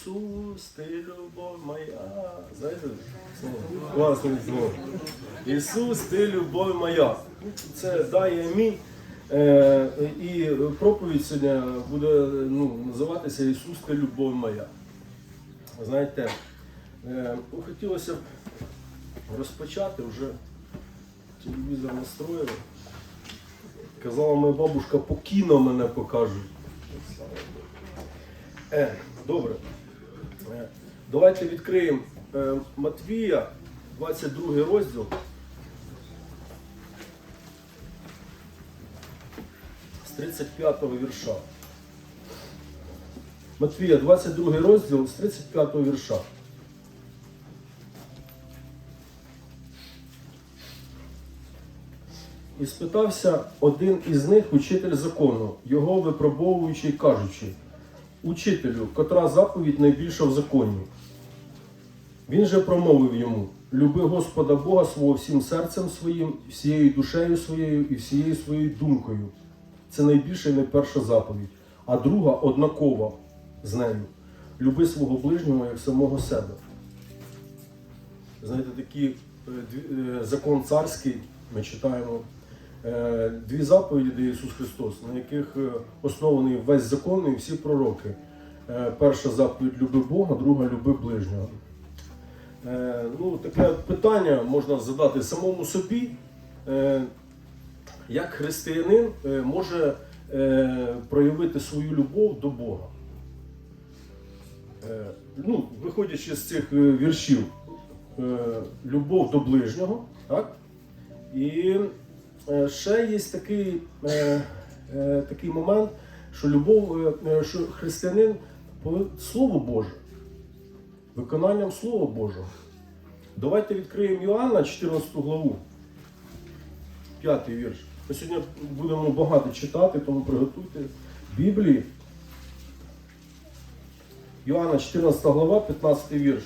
Ісус, ти любов моя. Знаєте? Класне слово. Ісус, ти любов моя. Це дає мій. Е, і проповідь сьогодні буде ну, називатися Ісус, ти любов моя. Знаєте, е, ну, хотілося б розпочати вже телевізор настроїли. Казала моя бабушка, по кіно мене покажуть. Е, добре. Е, Давайте відкриємо е, Матвія, 22 розділ. З 35 вірша. Матвія, 22 розділ з 35 вірша. І спитався один із них, учитель закону, його випробовуючи, кажучи, Учителю, котра заповідь найбільша в законі. Він же промовив йому: люби Господа Бога свого всім серцем своїм, всією душею своєю і всією своєю думкою. Це найбільша і найперша заповідь. А друга однакова з нею. Люби свого ближнього як самого себе. Знаєте, такий е, е, закон царський, ми читаємо дві заповіді дає Ісус Христос, на яких е, оснований весь закон і всі пророки. Е, Перша заповідь люби Бога, друга люби ближнього. Е, Ну, таке питання можна задати самому собі, е, як християнин е, може е, проявити свою любов до Бога. Е, Ну, виходячи з цих е, віршів, е, любов до ближнього, так? І е, ще є такий, е, е, такий момент, що любов, е, е, що християнин Слово Боже, виконанням Слова Божого. Давайте відкриємо Йоанна 14 главу, 5 вірш. Ми сьогодні будемо багато читати, тому приготуйте Біблії. Йоанна 14 глава, 15 вірш.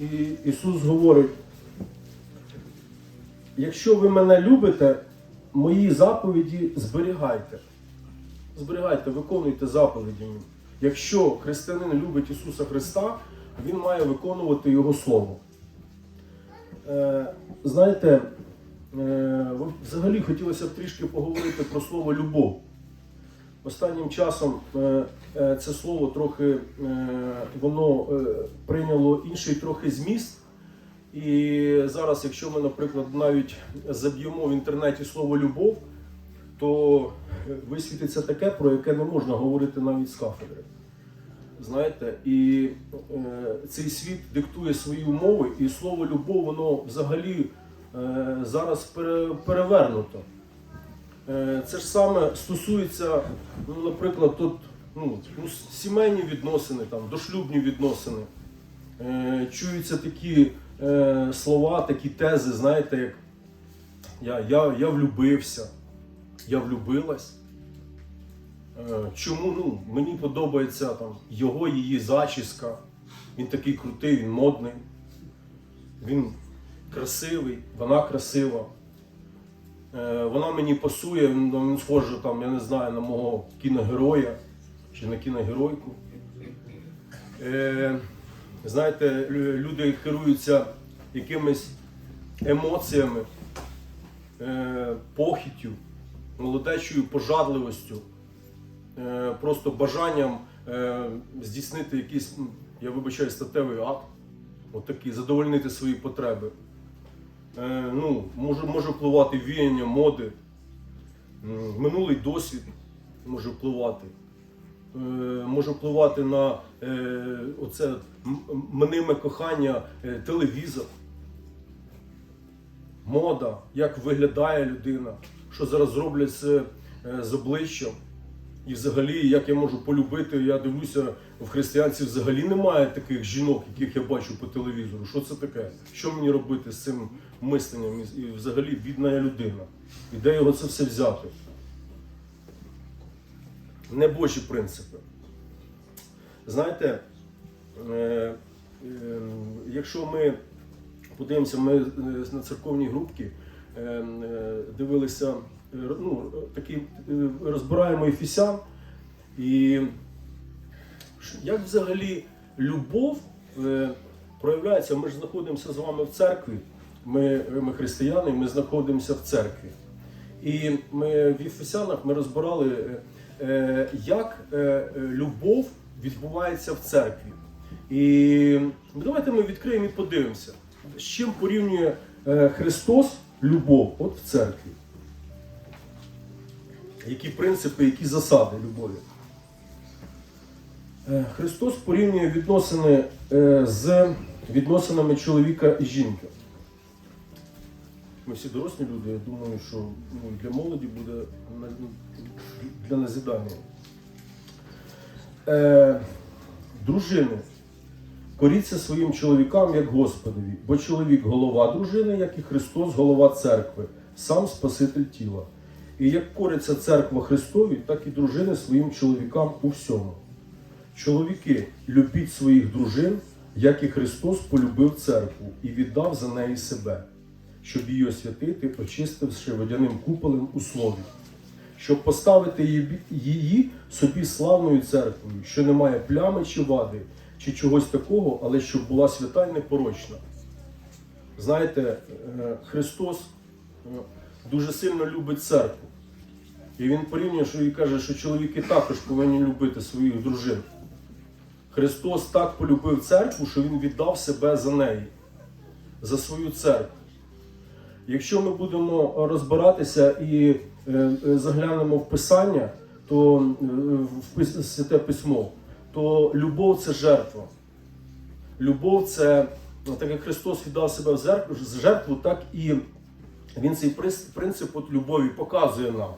І Ісус говорить, якщо ви мене любите, мої заповіді зберігайте. Зберігайте, виконуйте заповіді. Якщо християнин любить Ісуса Христа, він має виконувати Його Слово. Е, знаєте, е, взагалі хотілося б трішки поговорити про слово любов. Останнім часом е, е, це слово трохи е, воно е, прийняло інший трохи зміст. І зараз, якщо ми, наприклад, навіть заб'ємо в інтернеті слово любов, то висвітиться таке, про яке не можна говорити навіть з кафедри. Знаєте, і е, цей світ диктує свої умови, і слово любов, воно взагалі е, зараз пере, перевернуто. Е, Це ж саме стосується, ну, наприклад, тут ну, ну, сімейні відносини, там, дошлюбні відносини. Е, Чуються такі е, слова, такі тези, знаєте, як я, я, я влюбився, я влюбилась. Е, Чому ну, мені подобається там, його, її зачіска. Він такий крутий, він модний, він красивий, вона красива. Е, Вона мені пасує, він, він схожий там, я не знаю, на мого кіногероя чи на кіногеройку. Е, знаєте, люди керуються якимись емоціями, е, похіттю, молодечою пожадливостю, е, просто бажанням е, здійснити якийсь, я вибачаю, статевий акт, отакий, задовольнити свої потреби. Ну, може, може впливати віяння моди, минулий досвід може впливати. Е, може впливати на е, оце мниме кохання, е, телевізор, мода, як виглядає людина, що зараз роблять з, з обличчям. І взагалі, як я можу полюбити, я дивлюся, в християнці взагалі немає таких жінок, яких я бачу по телевізору. Що це таке? Що мені робити з цим мисленням? І взагалі бідна я людина. І де його це все взяти? Не божі принципи. Знаєте, е, е, якщо ми подивимося, ми е, на церковній групці е, е, дивилися, е, ну, такий, е, розбираємо Ефесян, і Як взагалі любов е, проявляється? Ми ж знаходимося з вами в церкві. Ми, ми християни, ми знаходимося в церкві. І ми в Єфесянах ми розбирали, е, як е, е, любов відбувається в церкві. І давайте ми відкриємо і подивимося, з чим порівнює е, Христос любов от в церкві. Які принципи, які засади любові. Е, Христос порівнює відносини е, з відносинами чоловіка і жінки. Ми всі дорослі люди, я думаю, що ну, для молоді буде для назидання. Е, дружини, коріться своїм чоловікам як Господові, бо чоловік голова дружини, як і Христос, голова церкви, сам Спаситель тіла. І як кориться церква Христові, так і дружини своїм чоловікам у всьому. Чоловіки, любіть своїх дружин, як і Христос полюбив церкву і віддав за неї себе, щоб її освятити, очистивши водяним куполем у слові, щоб поставити її- собі славною церквою, що не має плями чи вади, чи чогось такого, але щоб була свята й непорочна. Знаєте, е, Христос е, дуже сильно любить церкву. І він порівнює, що і каже, що чоловіки також повинні любити своїх дружин. Христос так полюбив церкву, що Він віддав себе за неї, за свою церкву. Якщо ми будемо розбиратися і е, е, заглянемо в Писання, то е, в Святе Письмо, то любов це жертва. Любов це, ну, так як Христос віддав себе в жертву, так і Він цей принцип от любові показує нам.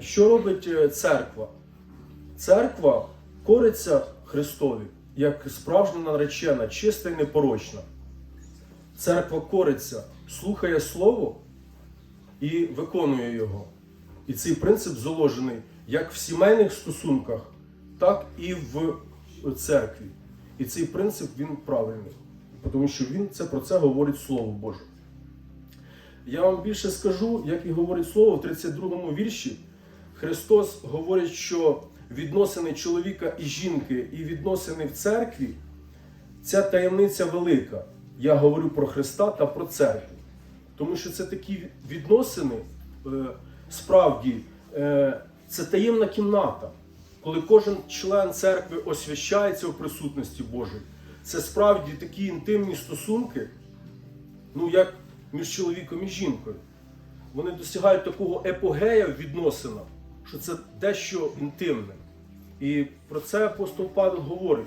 Що робить церква? Церква кориться Христові як справжня наречена, чиста і непорочна. Церква кориться, слухає Слово і виконує його. І цей принцип заложений як в сімейних стосунках, так і в церкві. І цей принцип він правильний, тому що він це про це говорить Слово Боже. Я вам більше скажу, як і говорить слово в 32 вірші. Христос говорить, що відносини чоловіка і жінки, і відносини в церкві ця таємниця велика. Я говорю про Христа та про церкву. Тому що це такі відносини, е, справді, е, це таємна кімната, коли кожен член церкви освящається у присутності Божій. Це справді такі інтимні стосунки, ну як між чоловіком і жінкою. Вони досягають такого епогея в відносинах, що це дещо інтимне. І про це апостол Павел говорить,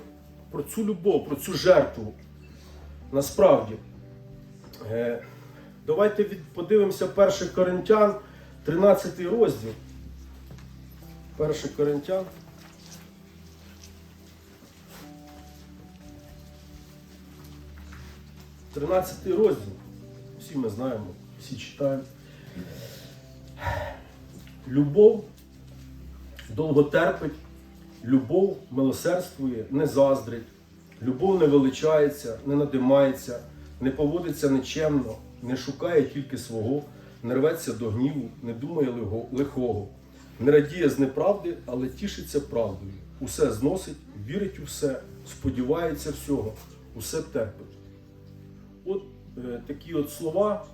про цю любов, про цю жертву. Насправді, е, давайте подивимося 1 Коринтян, 13 розділ. 1 Коринтян. Тринадцятий розділ. Всі ми знаємо, всі читаємо. Любов довго терпить, любов милосердствує, не заздрить, любов не величається, не надимається, не поводиться нечемно, не шукає тільки свого, не рветься до гніву, не думає лихого, не радіє з неправди, але тішиться правдою. Усе зносить, вірить у все, сподівається всього, усе терпить. От е, такі от слова,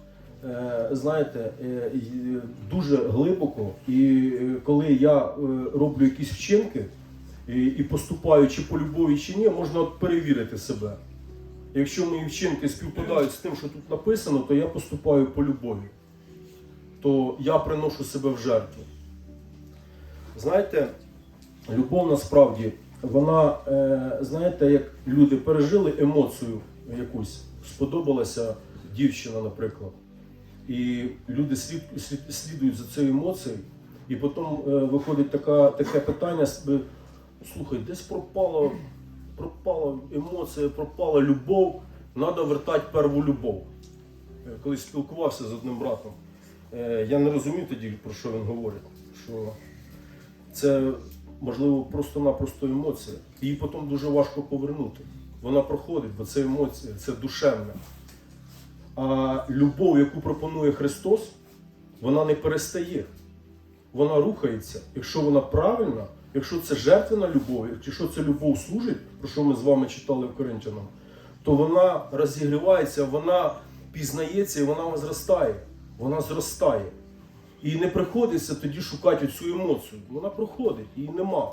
е, знаєте, е, дуже глибоко. І е, коли я е, роблю якісь вчинки і, і поступаю чи по любові, чи ні, можна от перевірити себе. Якщо мої вчинки співпадають з тим, що тут написано, то я поступаю по любові. То я приношу себе в жертву. Знаєте, любов насправді, вона, е, знаєте, як люди пережили емоцію якусь, сподобалася дівчина, наприклад. І люди слід, слід, слідують за цією емоцією, і потім е, виходить така, таке питання: слухай, десь пропала, пропала емоція, пропала любов, треба вертати перву любов. Е, Колись спілкувався з одним братом, е, я не розумів тоді, про що він говорить. Що це можливо просто-напросто емоція. Її потім дуже важко повернути. Вона проходить, бо це емоція, це душевне. А любов, яку пропонує Христос, вона не перестає. Вона рухається. Якщо вона правильна, якщо це жертвена любов, якщо це любов служить, про що ми з вами читали в Коринтянам, то вона розігрівається, вона пізнається і вона зростає. Вона зростає. І не приходиться тоді шукати цю емоцію. Вона проходить, її нема.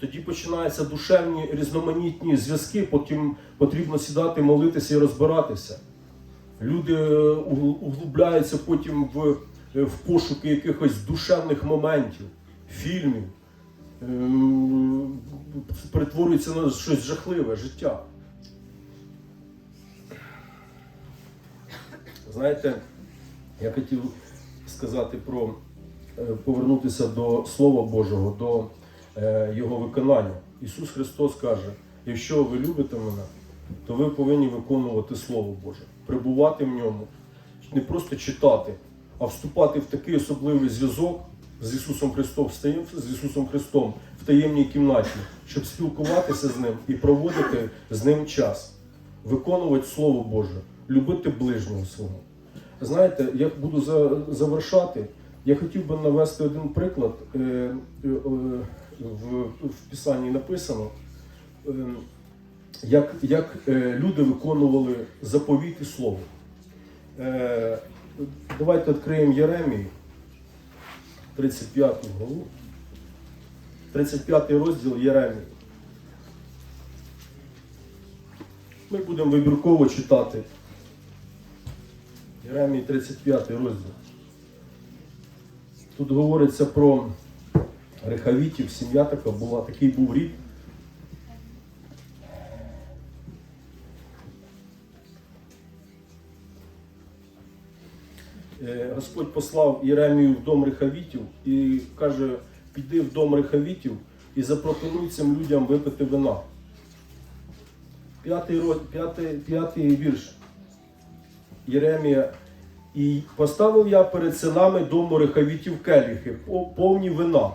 Тоді починаються душевні різноманітні зв'язки, потім потрібно сідати, молитися і розбиратися. Люди е, углубляються потім в, е, в пошуки якихось душевних моментів, фільмів, перетворюються на щось жахливе життя. Знаєте, я хотів сказати про е, повернутися до Слова Божого, до е, Його виконання. Ісус Христос каже: якщо ви любите мене, то ви повинні виконувати Слово Боже, перебувати в ньому, не просто читати, а вступати в такий особливий зв'язок з Ісусом Христом, в з Ісусом Христом в таємній кімнаті, щоб спілкуватися з Ним і проводити з Ним час, виконувати Слово Боже, любити ближнього свого. Знаєте, я буду завершати. Я хотів би навести один приклад. Е, е, е, В, Писанні написано, як, як люди виконували заповіт і слово. Давайте відкриємо Єремію, 35 главу. 35 розділ Єремії. Ми будемо вибірково читати. Єремії 35 розділ. Тут говориться про рехавітів, сім'я така була, такий був рід. Господь послав Єремію в дом рехавітів і каже: піди в дом рехавітів і запропонуй цим людям випити вина. П'ятий, п'ятий, п'ятий вірш. Єремія. І поставив я перед синами дому рехавітів келіхи, повні вина,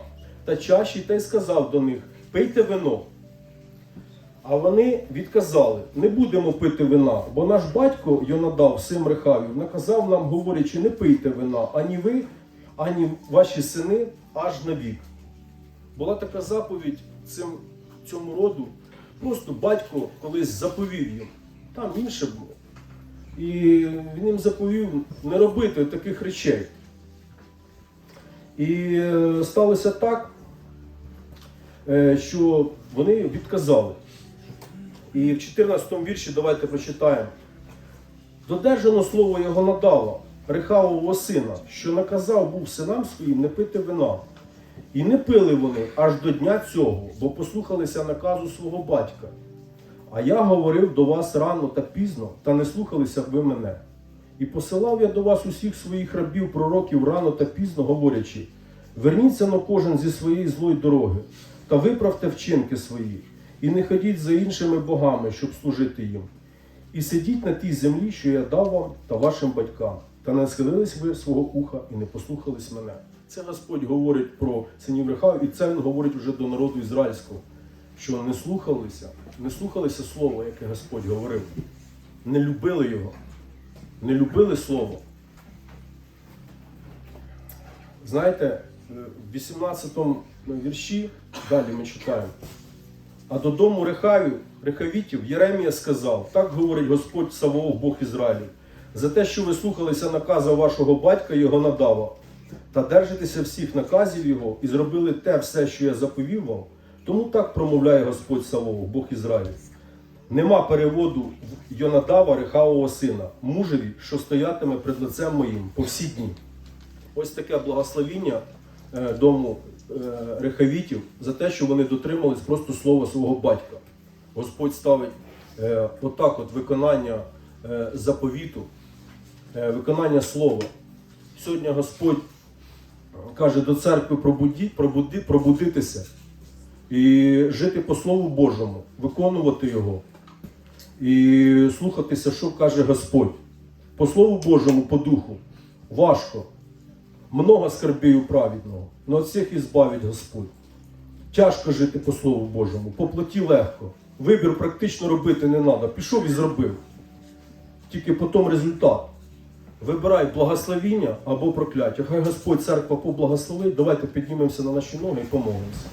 та чаші, та й сказав до них: пийте вино. А вони відказали: не будемо пити вина, бо наш батько Йонадав, син Рехавів, наказав нам, говорячи, не пийте вина, ані ви, ані ваші сини, аж на вік. Була така заповідь цим, цьому роду. Просто батько колись заповів їм. Там інше було. І він їм заповів не робити таких речей. І е, сталося так, е, що вони відказали. І в 14 вірші давайте прочитаємо. Додержано слово його надало, Рехавового сина, що наказав був синам своїм не пити вина. І не пили вони аж до дня цього, бо послухалися наказу свого батька. А я говорив до вас рано та пізно, та не слухалися ви мене. І посилав я до вас усіх своїх рабів, пророків рано та пізно, говорячи: верніться на кожен зі своєї злої дороги, та виправте вчинки свої, і не ходіть за іншими богами, щоб служити їм. І сидіть на тій землі, що я дав вам та вашим батькам, та не схилились ви свого уха і не послухались мене. Це Господь говорить про синів Рехав, і це він говорить вже до народу ізраїльського, що не слухалися, не слухалися слова, яке Господь говорив, не любили його, не любили слово. Знаєте, е, в 18 вірші далі ми читаємо. А додому Рехавів, Рехавітів Єремія сказав: так говорить Господь Саваоф, Бог Ізраїлів, за те, що ви слухалися наказу вашого батька його надава, та держитеся всіх наказів його і зробили те все, що я заповів вам, тому так промовляє Господь Саваоф, Бог Ізраїлів. Нема переводу Йонадава, Рехавого сина, мужеві, що стоятиме пред лицем моїм по всі дні. Ось таке благословіння е, дому рехавітів за те, що вони дотримались просто слова свого батька. Господь ставить е, отак от виконання е, заповіту, е, виконання слова. Сьогодні Господь каже до церкви пробудіть, пробуди, пробудитися і жити по Слову Божому, виконувати його і слухатися, що каже Господь. По Слову Божому, по духу. Важко. Много скарбів у праведного, но от всіх і збавить Господь. Тяжко жити по Слову Божому, по плоті легко. Вибір практично робити не треба. Пішов і зробив. Тільки потім результат. Вибирай благословіння або прокляття. Хай Господь церква поблагословить. Давайте піднімемося на наші ноги і помолимося.